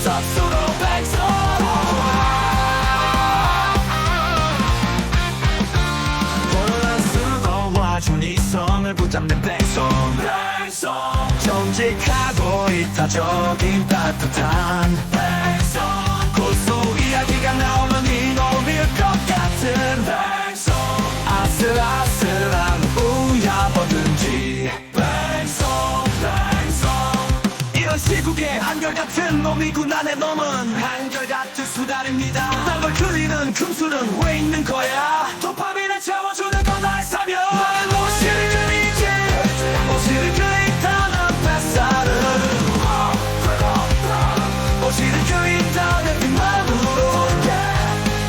수도 백성 혼란 수도와 준 이성을 붙잡는 백성 백성 정직하고 있다 저긴 따뜻한 이런 시국에 한결같은 놈이구나 내 놈은. 한결같은 수달입니다. 딴걸 그리는 금수는 왜 있는 거야? 도파민을 채워주는 건 나의 사명. 나는 오시를 그리지. 오시를 그린다는 뱃살은 오시를 그린다는 빈마음으로.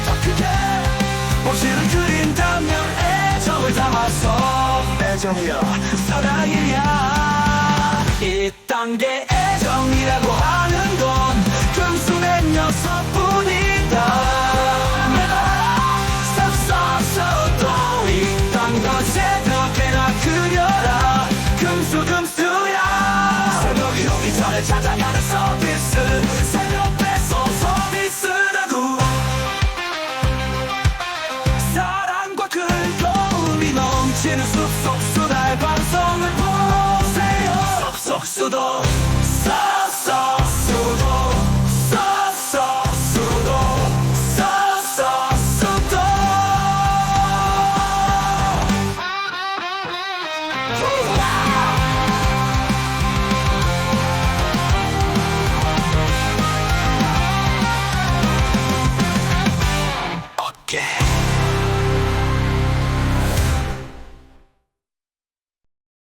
더 크게. 오시를 그린다면 애정을 담아서. 애정이여 사랑이야. 이딴 게 금수 금수야. 새벽이 오기 전에 찾아가는 서비스. 새벽 배송 서비스라고. 사랑과 즐거움이 넘치는 숲속 수달 방송을 보세요. 숲속 수도